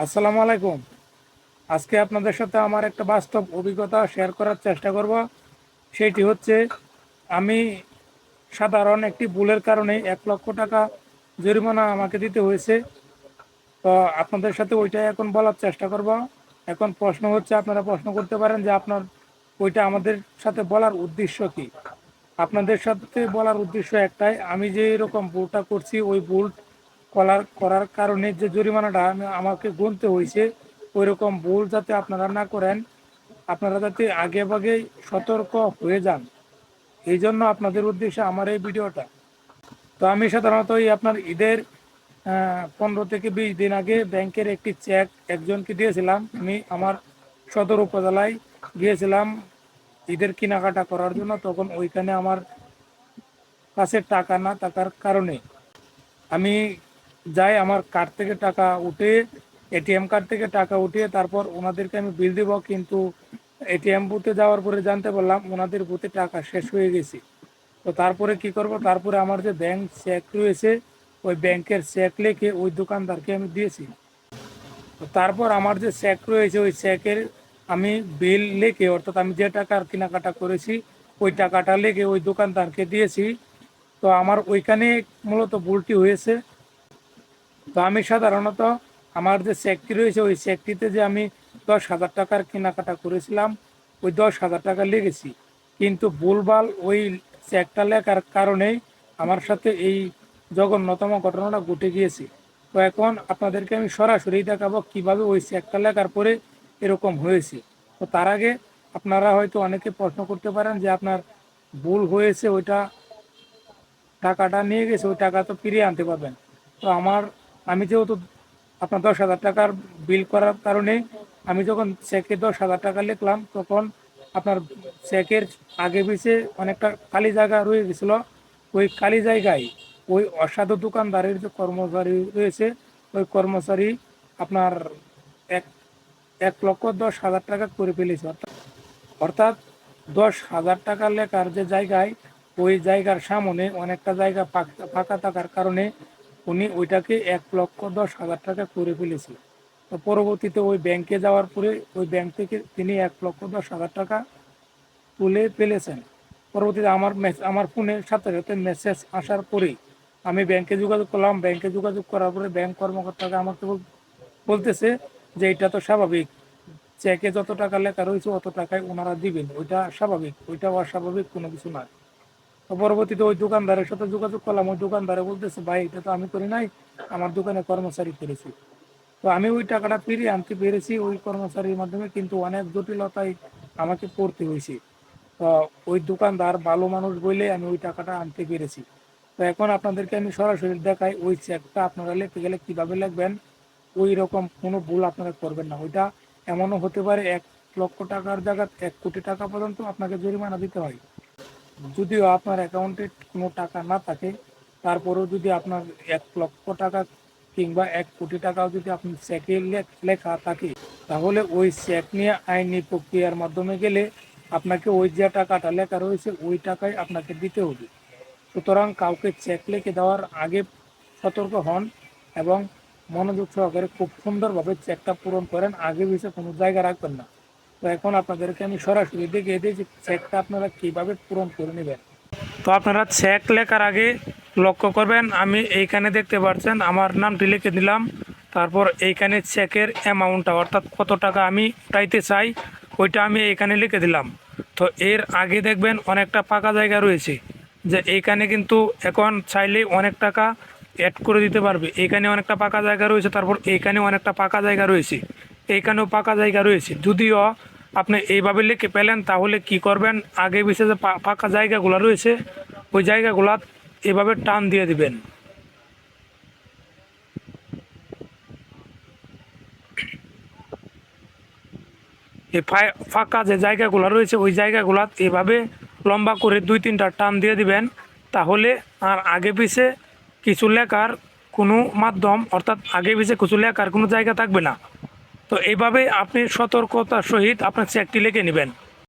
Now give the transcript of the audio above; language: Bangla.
আসসালামু আলাইকুম। আজকে আপনাদের সাথে আমার একটা বাস্তব অভিজ্ঞতা শেয়ার করার চেষ্টা করব। সেটি হচ্ছে, আমি সাধারণ একটি ভুলের কারণে এক লক্ষ টাকা জরিমানা আমাকে দিতে হয়েছে। তো আপনাদের সাথে ওইটাই এখন বলার চেষ্টা করব। এখন প্রশ্ন হচ্ছে, আপনারা প্রশ্ন করতে পারেন যে আপনার, ওইটা আমাদের সাথে বলার উদ্দেশ্য কি? আপনাদের সাথে বলার উদ্দেশ্য একটাই, আমি যে এরকম ভুলটা করছি, ওই ভুল করার করার কারণে যে জরিমানাটা আমাকে গুনতে হয়েছে ওই রকম ভুল যাতে আপনারা না করেন, আপনারা যাতে আগে ভাগে সতর্ক হয়ে যান। এই জন্য আপনাদের উদ্দেশ্যে আমার এই ভিডিওটা। তো আমি সাধারণত এই আপনার ঈদের পনেরো থেকে বিশ দিন আগে ব্যাংকের একটি চেক একজনকে দিয়েছিলাম। আমি আমার সদর উপজেলায় গিয়েছিলাম ঈদের কেনাকাটা করার জন্য। তখন ওইখানে আমার কাছে টাকা না থাকার কারণে আমি যাই আমার কার্ড থেকে টাকা উঠে এটিএম কার্ড থেকে টাকা উঠিয়ে তারপর ওনাদেরকে আমি বিল দিব, কিন্তু এটিএম বুথে যাওয়ার পরে জানতে পারলাম ওনাদের বুথে টাকা শেষ হয়ে গেছে। তো তারপরে কি করব? তারপরে আমার যে ব্যাংক চেক রয়েছে, ওই ব্যাংকের চেক লিখে ওই দোকানদারকে আমি দিয়েছি। তো তারপর আমার যে চেক রয়েছে, ওই চেকের আমি বিল লিখে, অর্থাৎ আমি যে টাকার কেনাকাটা করেছি, ওই টাকাটা লিখে ওই দোকানদারকে দিয়েছি। তো আমার ওইখানে মূলত ভুলটি হয়েছে। তো আমি সাধারণত আমার যে চেকটি রয়েছে, ওই চেকটিতে যে আমি দশ হাজার টাকার কেনাকাটা করেছিলাম, ওই দশ হাজার টাকা লেগেছি। কিন্তু ভুলভাল ওই চেকটা লেখার কারণেই আমার সাথে এই জঘন্যতম ঘটনাটা ঘটে গিয়েছে। তো এখন আপনাদেরকে আমি সরাসরি দেখাবো কীভাবে ওই চেকটা লেখার পরে এরকম হয়েছে। তো তার আগে আপনারা হয়তো অনেকে প্রশ্ন করতে পারেন যে আপনার ভুল হয়েছে, ওইটা টাকাটা নিয়ে গেছে, ওই টাকা তো ফিরিয়ে আনতে পারবেন। তো আমার আমি যেহেতু আপনার দশ হাজার টাকার বিল করার কারণে আমি যখন চেকে দশ হাজার টাকা লিখলাম, তখন আপনার চেকের আগে পিছে অনেকটা খালি জায়গা রয়ে গেছিল। ওই খালি জায়গায় ওই অসাধু দোকানদারের যে কর্মচারী রয়েছে, ওই কর্মচারী আপনার এক এক লক্ষ দশ হাজার টাকা করে ফেলেছে। অর্থাৎ অর্থাৎ দশ হাজার টাকা লেখার যে জায়গায়, ওই জায়গার সামনে অনেকটা জায়গা ফাঁকা থাকার কারণে উনি ওইটাকে এক লক্ষ দশ হাজার টাকা করে ফেলেছে তো পরবর্তীতে ওই ব্যাংকে যাওয়ার পরে ওই ব্যাংক থেকে তিনি এক লক্ষ দশ হাজার টাকা তুলে ফেলেছেন। পরবর্তীতে আমার আমার ফোনে সাথে সাথে মেসেজ আসার পরেই আমি ব্যাংকে যোগাযোগ করলাম। ব্যাংকে যোগাযোগ করার পরে ব্যাংক কর্মকর্তাকে আমাকে বলতেছে যে এটা তো স্বাভাবিক। চেকে যত টাকা লেখা রয়েছে, অত টাকায় ওনারা দিবেন। ওইটা স্বাভাবিক। ওইটা অস্বাভাবিক, কোনো কিছু না তো পরবর্তীতে ওই দোকানদারের সাথে যোগাযোগ করলাম। ওই দোকানদারে বলতেছে, ভাই, এটা তো আমি করি নাই, আমার দোকানে কর্মচারী করেছি তো আমি ওই টাকাটা ফিরিয়ে আনতে পেরেছি, ওই কর্মচারীর মাধ্যমে, কিন্তু অনেক জটিলতায় আমাকে পড়তে হয়েছে। তো ওই দোকানদার ভালো মানুষ বলে আমি ওই টাকাটা আনতে পেরেছি। তো এখন আপনাদেরকে আমি সরাসরি দেখাই, ওই চেকটা আপনারা লিখতে গেলে কীভাবে লিখবেন? ওই রকম কোনো ভুল আপনারা করবেন না। ওইটা এমনও হতে পারে, এক লক্ষ টাকার জায়গা এক কোটি টাকা পর্যন্ত আপনাকে জরিমানা দিতে হয়। যদিও আপনার অ্যাকাউন্টে কোনো টাকা না থাকে, তারপরেও যদি আপনার এক লক্ষ টাকা কিংবা এক কোটি টাকাও যদি আপনি চেকে লেখা থাকে, তাহলে ওই চেক নিয়ে আইনি প্রক্রিয়ার মাধ্যমে গেলে আপনাকে ওই যে টাকাটা লেখা রয়েছে, ওই টাকাই আপনাকে দিতে হবে। সুতরাং কাউকে চেক লিখে দেওয়ার আগে সতর্ক হন এবং মনোযোগ সহকারে খুব সুন্দরভাবে চেকটা পূরণ করেন। আগে পিছিয়ে কোনো জায়গা রাখবেন না। তো এখন আপনাদেরকে আমি সরাসরি দেখিয়ে দিই যে চেকটা আপনারা কীভাবে পূরণ করে নেবেন। তো আপনারা চেক লেখার আগে লক্ষ্য করবেন, আমি এইখানে দেখতে পাচ্ছেন, আমার নামটি লিখে দিলাম। তারপর এইখানে চেকের অ্যামাউন্টটা অর্থাৎ কত টাকা আমি উঠাইতে চাই, ওইটা আমি এইখানে লিখে দিলাম। তো এর আগে দেখবেন অনেকটা ফাঁকা জায়গা রয়েছে, যে এইখানে কিন্তু এখন চাইলেই অনেক টাকা অ্যাড করে দিতে পারবে। এইখানে অনেকটা পাকা জায়গা রয়েছে, তারপর এইখানে অনেকটা পাকা জায়গা রয়েছে, এইখানেও পাকা জায়গা রয়েছে। যদিও আপনি এইভাবে লিখে পেলেন, তাহলে কি করবেন? আগে পিছিয়ে যে ফাঁকা জায়গাগুলো রয়েছে, ওই জায়গাগুলা এভাবে টান দিয়ে দিবেন। এই ফাঁকা যে জায়গাগুলো রয়েছে, ওই জায়গাগুলা এভাবে লম্বা করে দুই তিনটা টান দিয়ে দিবেন, তাহলে আর আগে পিছে কিছু লেখার কোনো মাধ্যম, অর্থাৎ আগে পিছে কিছু লেখার কোনো জায়গা থাকবে না। তো এইভাবে আপনি সতর্কতার সহিত আপনার চেকটি লেগে নেবেন।